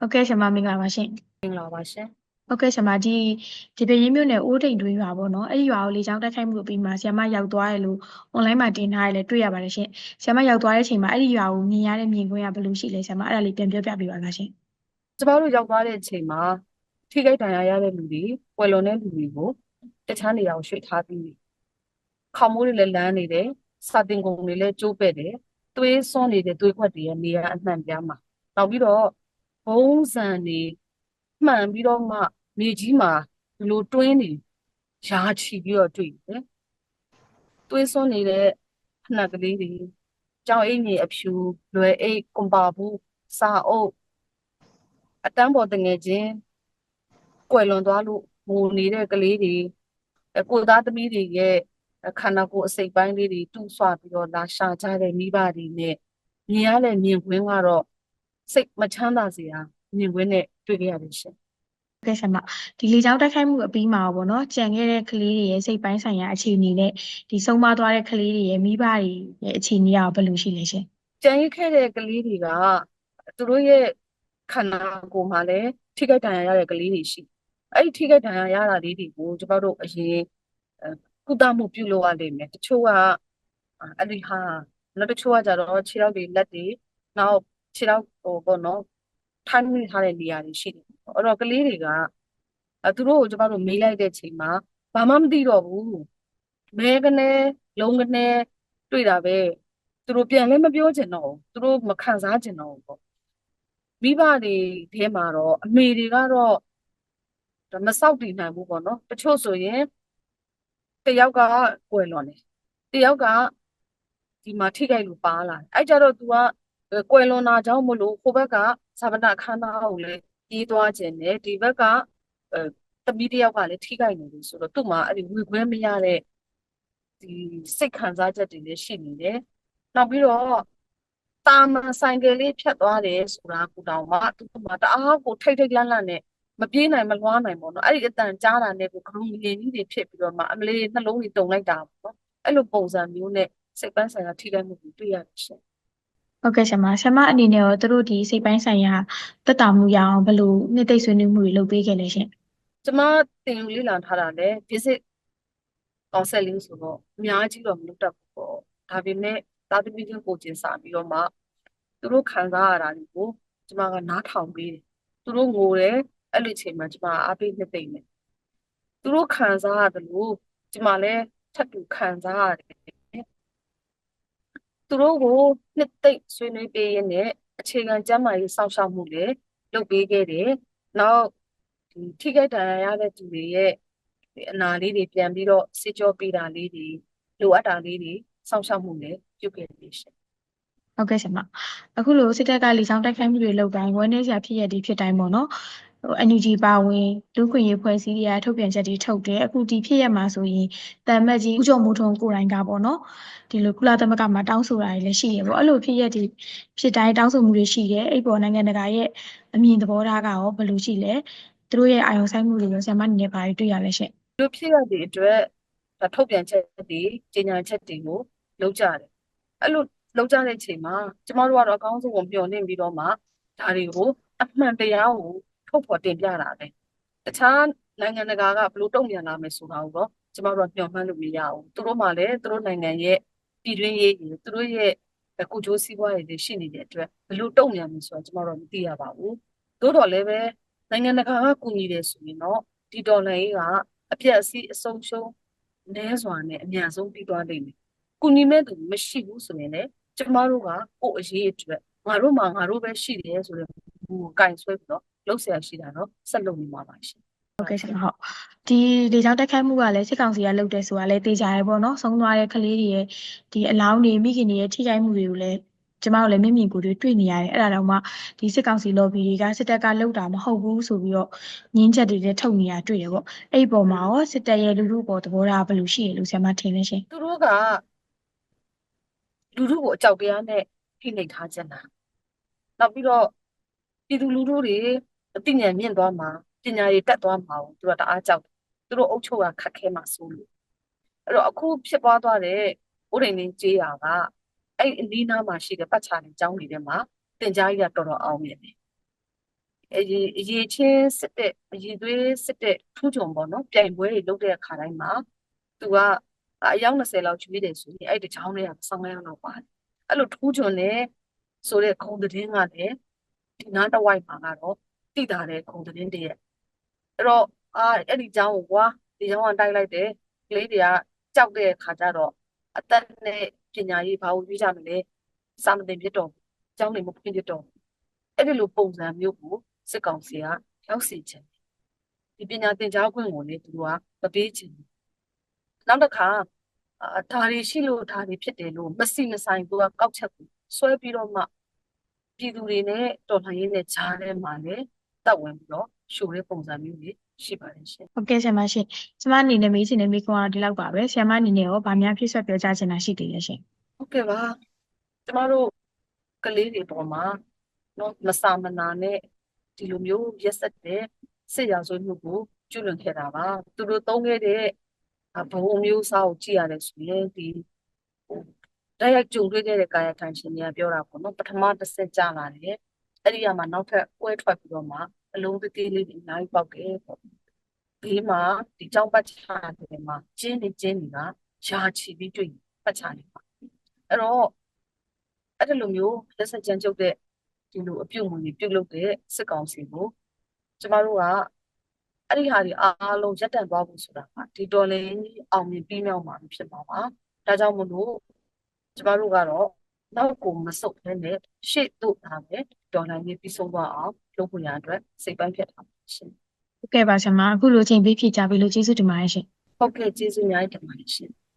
ဟုတ်ကဲ့ရှင်မမင်္ဂလာပါရှင်မင်္ဂလာပါရှင်ဟုတ်ကဲ့ရှင်မဒီဒီပင်ရင်းမြို့နယ်အိုးတိမ်တွင်းရွာပေါ့နော်အဲ့ဒီရွာကိုလေကြောင်းတိုက်ခိုက်မှုအပြီးမှာဆီယမရောက်သွားတယ်လို့ online မှာတင်ထားရလဲတွေ့ရပါတယ်ရှင်ဆီယမရောက်သွားတဲ့အချိန်မှာအဲ့ဒီရွာကိုမြင်ရတဲ့မြင်ကွင်းကဘယ်လိုရှိလဲဆီယမအဲ့ဒါလေးပြန်ပြောပြပေးပါလားရှင်ကျမတို့ရောက်သွားတဲ့အချိန်မှာထိခိုက်ဒဏ်ရာရတဲ့လူတွေပွဲလွန်တဲ့လူတွေကိုတခြားနေရာကိုရွှေ့ထားပြီးခေါင်းမိုးတွေလည်းလန်းနေတယ်စာတင်ကုန်တွေလည်းကျိုးပဲ့တယ်သွေးစွန်းနေတဲ့သွေးခွက်တွေရဲ့နေရာအနှံ့ပြားမှာနောက်ပြီးတော့ ဘုံစံတွေမှန်ပြီးတော့မှမြေကြီးမှာဒီလိုတွင်းနေရာချီပြီးတော့တွေ့တယ်သွေးစွန်းနေတဲ့ဖနှက်ကလေးတွေကြောင်အိတ်ကြီးအဖြူလွယ်အိတ်ကွန်ပါဘူးစာအုပ်အတန်းပေါ်တငယ်ချင်းကွယ်လွန်သွားလို့ငိုနေတဲ့ကလေးတွေအကိုသားသမီးတွေရဲ့ခန္ဓာကိုယ်အစိတ်ပိုင်းလေးတွေတူးဆွပြီးတော့လာရှာကြတဲ့မိဘတွေနဲ့မြင်ရတဲ့မြင်ကွင်းကတော့ စိတ်မချမ်းသာစရာမြင်ကွင်းနဲ့တွေ့ခဲ့ရတယ်ရှင်ဟုတ်ကဲ့ရှင်မဒီလေကြောင်းတိုက်ခိုက်မှုအပြီးမှာပေါ့နော်ကြံခဲ့တဲ့ကလေးတွေရဲ့စိတ်ပိုင်းဆိုင်ရာအခြေအနေနဲ့ဒီဆုံးမသွားတဲ့ကလေးတွေရဲ့မိဘတွေရဲ့အခြေအနေကဘယ်လိုရှိလဲရှင်ကြံရစ်ခဲ့တဲ့ကလေးတွေကသူတို့ရဲ့ခန္ဓာကိုယ်မှာလည်းထိခိုက်ဒဏ်ရာရတဲ့ကလေးတွေရှိအဲ့ဒီထိခိုက်ဒဏ်ရာရတာလေးတွေကိုကျမတို့အရင်ကုသမှုပြုလုပ်ရလိမ့်မယ်တချို့ကအဲ့ဒီဟာနောက်တချို့ကကြတော့ခြေထောက်တွေလက်တွေနောက် ခြေထောက်ဟိုပေါ့နော်ထိုင်းမိထားတဲ့နေရာတွေရှိတယ်အဲ့တော့ကလေးတွေကအဲသူတို့ကိုကျမတို့မေးလိုက်တဲ့ချိန်မှာဘာမှမသိတော့ဘူးမဲကနေလုံးကနေတွေ့တာပဲသူတို့ပြန်လည်းမပြောချင်တော့ဘူးသူတို့မခံစားချင်တော့ဘူးပေါ့မိဘတွေထဲမှာတော့အမေတွေကတော့မစောက်တည်နိုင်ဘူးပေါ့နော်တချို့ဆိုရင်တယောက်ကကွယ်လွန်တယ်တယောက်ကဒီမှာထိခိုက်လို့ပါလာတယ်အဲ့ကြတော့ तू က ကွယ်လွန်တာကြောင့်မလို့ဟိုဘက်ကဇာပနာခန်းသားကိုလည်းပြေးသွားခြင်းနဲ့ဒီဘက်ကအဲသမီးတယောက်ကလည်းထိခိုက်နေတယ်ဆိုတော့သူ့မှာအဲ့ဒီဝေခွဲမရတဲ့ဒီစိတ်ခံစားချက်တွေလည်းရှိနေတယ်နောက်ပြီးတော့တာမန်ဆိုင်ကယ်လေးဖြတ်သွားတယ်ဆိုတာကူတောင်မှသူ့မှာတအားကိုထိတ်ထိတ်လန့်လန့်နဲ့မပြေးနိုင်မလွှားနိုင်ပေါ့နော်အဲ့ဒီအတန်ကြားတာနဲ့ကိုဂရုငင်ကြီးတွေဖြစ်ပြီးတော့မှအမလေးနှလုံးတွေတုန်လိုက်တာပေါ့နော်အဲ့လိုပုံစံမျိုးနဲ့စိတ်ပန်းဆိုင်ရာထိခိုက်မှုတွေတွေ့ရတယ်ရှင် ဟုတ်ကဲ့ရှင်မဆရာမအနေနဲ့ရောသူတို့ဒီစိတ်ပိုင်းဆိုင်ရာတက်တာမှုရအောင်ဘယ်လိုနှစ်သိမ့်ဆွေးနွေးမှုတွေလုပ်ပေးခဲ့လဲရှင်ကျမတင်ယူလေ့လာထားတာလည်း basic counseling ဆိုတော့အများကြီးတော့မလုပ်တတ်ဘူးပေါ့ဒါပေမဲ့သာသမီချင်းကိုကျင်စာပြီးတော့မှသူတို့ခံစားရတာတွေကိုကျမကနားထောင်ပေးတယ်သူတို့ငိုတယ်အဲ့လိုချိန်မှာကျမအားပေးနှစ်သိမ့်တယ်သူတို့ခံစားရတယ်လို့ကျမလည်းထပ်တူခံစားရတယ် သူတို့ကိုနှစ်သိမ့်ဆွေးနွေးပေးရင်းအခြေခံကျန်းမာရေးစောင့်ရှောက်မှုလည်းလုပ်ပေးခဲ့တယ်နောက်ဒီထိခိုက်ဒဏ်ရာရတဲ့သူတွေရဲ့အနာလေးတွေပြန်ပြီးတော့စေကြောပေးတာလေးတွေလိုအပ်တာလေးတွေစောင့်ရှောက်မှုလည်းပြုခဲ့တယ်ရှင်ဟုတ်ကဲ့ရှင်မအခုလိုစစ်တပ်ကလေဆောင်တိုက်ခိုက်မှုတွေလုပ်တိုင်းဝန်းနေစရာဖြစ်ရတဲ့ဖြစ်တိုင်းပေါ့နော် ဟို NUG ပါဝင်လူခွင့်ရေးဖွဲ့စည်းတွေကထုတ်ပြန်ချက်တွေထုတ်တယ်အခုဒီဖြစ်ရမှာဆိုရင်တမ်မတ်ကြီးဦးကျော်မိုးထွန်းကိုယ်တိုင်ကပေါ့နော်ဒီလိုကုလသမဂ္ဂမှာတောင်းဆိုတာတွေလည်းရှိရပေါ့အဲ့လိုဖြစ်ရတဲ့ဖြစ်တိုင်းတောင်းဆိုမှုတွေရှိတယ်အဲ့ပေါ်နိုင်ငံတကာရဲ့အမြင်သဘောထားကရောဘယ်လိုရှိလဲသူတို့ရဲ့အာရုံစိုက်မှုတွေရောဆရာမအနေနဲ့ဘာတွေတွေ့ရလဲရှင်လူဖြစ်ရတဲ့အတွက်ဒါထုတ်ပြန်ချက်တွေကြေညာချက်တွေကိုလုပ်ကြတယ်အဲ့လိုလုပ်ကြတဲ့အချိန်မှာကျမတို့ကတော့အကောင်းဆုံးကိုမျှော်လင့်ပြီးတော့မှဒါတွေကိုအမှန်တရားကို ထုတ်ဖော်တင်ပြတာပဲတခြားနိုင်ငံတကာကဘယ်လိုတုံ့ပြန်လာမယ်ဆိုတာကိုတော့ကျမတို့ကမျှော်မှန်းလို့မရဘူးသူတို့မှလည်းသူတို့နိုင်ငံရဲ့ပြည်တွင်းရေးတွေသူတို့ရဲ့ကိုကြိုးစည်းပွားတွေရှိနေတဲ့အတွက်ဘယ်လိုတုံ့ပြန်မယ်ဆိုတာကျမတို့မသိရပါဘူးသို့တော်လည်းပဲနိုင်ငံတကာကကူညီတယ်ဆိုရင်တော့ဒီဒေါ်လာရေးကအပြည့်အစည်းအဆုံးရှုံးနည်းစွာနဲ့အများဆုံးပြီးသွားနိုင်တယ်။ကူညီမဲ့သူမရှိဘူးဆိုရင်လည်းကျမတို့ကကိုယ့်အရေးအတွက်ငါတို့မှငါတို့ပဲရှိတယ်ဆိုတဲ့ဘူကိုကင်ဆွဲပြီးတော့ လှုပ်ရှားရှိတာတော့ဆက်လုပ်နေမှာပါရှင်ဟုတ်ကဲ့ရှင်ဟုတ်ဒီလေကြောင်းတက်ခတ်မှုကလည်းစစ်ကောင်စီကလုပ်တယ်ဆိုတာလည်းသိကြရဲပေါ့နော်ဆုံးသွားတဲ့ကလေးတွေရဲ့ဒီအလောင်းတွေမိခင်တွေရဲ့ထိခိုက်မှုတွေကိုလည်းကျမတို့လည်းမျက်မြင်ကိုယ်တွေ့တွေ့နေရတယ်အဲ့ဒါတော့မှဒီစစ်ကောင်စီ lobby တွေကစစ်တပ်ကလုပ်တာမဟုတ်ဘူးဆိုပြီးတော့ညင်းချက်တွေလည်းထုတ်နေတာတွေ့ရပေါ့အဲ့ဒီပုံမှာရောစစ်တပ်ရဲ့လူထုပေါ်သဘောထားဘယ်လိုရှိရလို့ဆရာမထင်လဲရှင်သူတို့ကလူထုကိုအကြောက်တရားနဲ့ဖိနှိပ်ထားကြတာနောက်ပြီးတော့ပြည်သူလူထုတွေ အသိဉာဏ်မြင့်သွားမှာပညာတွေတက်သွားမှာကိုသူတို့ကတအားကြောက်တယ်သူတို့အုပ်ချုပ်တာခက်ခဲမှာစိုးလို့အဲ့တော့အခုဖြစ်ပွားသွားတဲ့ဥဒိန်လင်းကြေးရကအဲ့အနီးနားမှာရှိတဲ့ပတ်ချာလင်ကျောင်းတွေထဲမှာတင် जा ကြီးကတော်တော်အောင်မြင်တယ်အရေးအရေးချင်းစစ်တဲ့အရေးသွေးစစ်တဲ့ထူးချွန်ပေါ့နော်ပြိုင်ပွဲတွေလုပ်တဲ့အခါတိုင်းမှာသူကအယောက်20လောက်ကျွေးတယ်ဆိုရင်အဲ့ဒီချောင်းတွေက15ယောက်လောက်ပါတယ်အဲ့လိုထူးချွန်တဲ့ဆိုတဲ့ခုံသတင်းကလည်းဒီနားတစ်ဝိုက်မှာကတော့ တိတာတဲ့ခုံသတင်းတည်းရဲ့အဲ့တော့အာအဲ့ဒီချောင်းကိုကွာဒီချောင်းကတိုက်လိုက်တယ်ကလေးတွေကကြောက်တဲ့အခါကျတော့အသက်နဲ့ပညာရေးဘာလို့ရွေးကြမလဲစာမသင်ဖြစ်တော့ကျောင်းတွေမဖွင့်ဖြစ်တော့အဲ့ဒီလိုပုံစံမျိုးကိုစစ်ကောင်စီကရောက်စီချင်ဒီပညာသင်ကြားခွင့်ကိုလည်းသူကမပေးချင်ဘူးနောက်တစ်ခါအာဒါတွေရှိလို့ဒါတွေဖြစ်တယ်လို့မစီမဆိုင်သူကကောက်ချက်ကိုဆွဲပြီးတော့မှပြည်သူတွေနဲ့တော်လှန်ရေးနဲ့ဂျားထဲမှာလည်း တက်ဝင်ပြီးတော့ရှိုးတဲ့ပုံစံမျိုးတွေရှိပါတယ်ရှင်ဟုတ်ကဲ့ဆရာမရှင်ကျမအနေနဲ့မေးချင်တဲ့မိကွန်းကတော့ဒီလောက်ပါပဲဆရာမအနေနဲ့ရောဗာများဖြည့်ဆွတ်ပြောကြားချင်တာရှိသေးရဲ့ရှင်ဟုတ်ကဲ့ပါကျမတို့ကလေးတွေပေါ်မှာနော်မစာမနာနဲ့ဒီလိုမျိုးရက်ဆက်တဲ့စစ်ရာဇဝတ်မှုကိုကျူးလွန်ခဲ့တာပါသူတို့သုံးခဲ့တဲ့ဘဝမျိုးစားကိုကြည့်ရတယ်ဆိုရင်ဒီဟိုတိုက်ရိုက်ကြုံတွေ့ခဲ့တဲ့ကာယကံရှင်တွေကပြောတာပေါ့နော်ပထမတစ်ဆက်ကြလာတယ် အဲ့ဒီကမှနောက်ထပ်ကွဲထွက်ပြီးတော့မှအလုံးသေးသေးလေးတွေအများကြီးပေါက်ခဲ့ပေါ့ဒီမှာဒီကြောင်းပတ်ချတယ်မှာကျင်းနေကျင်းနေတာယာချီပြီးတွေ့ပတ်ချနေပါအဲ့တော့အဲ့ဒီလိုမျိုးလက်ဆက်ကြမ်းကြုတ်တဲ့ဒီလိုအပြုတ်မှုတွေပြုတ်လုပ်တဲ့စစ်ကောင်စီကိုကျမတို့ကအဲ့ဒီဟာတွေအားလုံးရပ်တန့်သွားဖို့ဆိုတာကဒီတော်လေးအောင်မြင်ပြီးမြောက်မှာဖြစ်မှာပါဒါကြောင့်မလို့ကျမတို့ကတော့ နောက်ကိုမဆုတ်ဘဲနဲ့ရှေ့သို့ထားမယ်ဒေါ်လာကြီးပြီးဆုံးသွားအောင်လုပ်ဖို့ရအတွက်စိတ်ပိုင်းဖြတ်ထားပါရှင်ဟုတ်ကဲ့ပါဆရာမအခုလိုချိန်ပေးဖြည့်ကြပြီလို့ကျေးဇူးတင်ပါတယ်ရှင်ဟုတ်ကဲ့ကျေးဇူးများတင်ပါတယ်ရှင်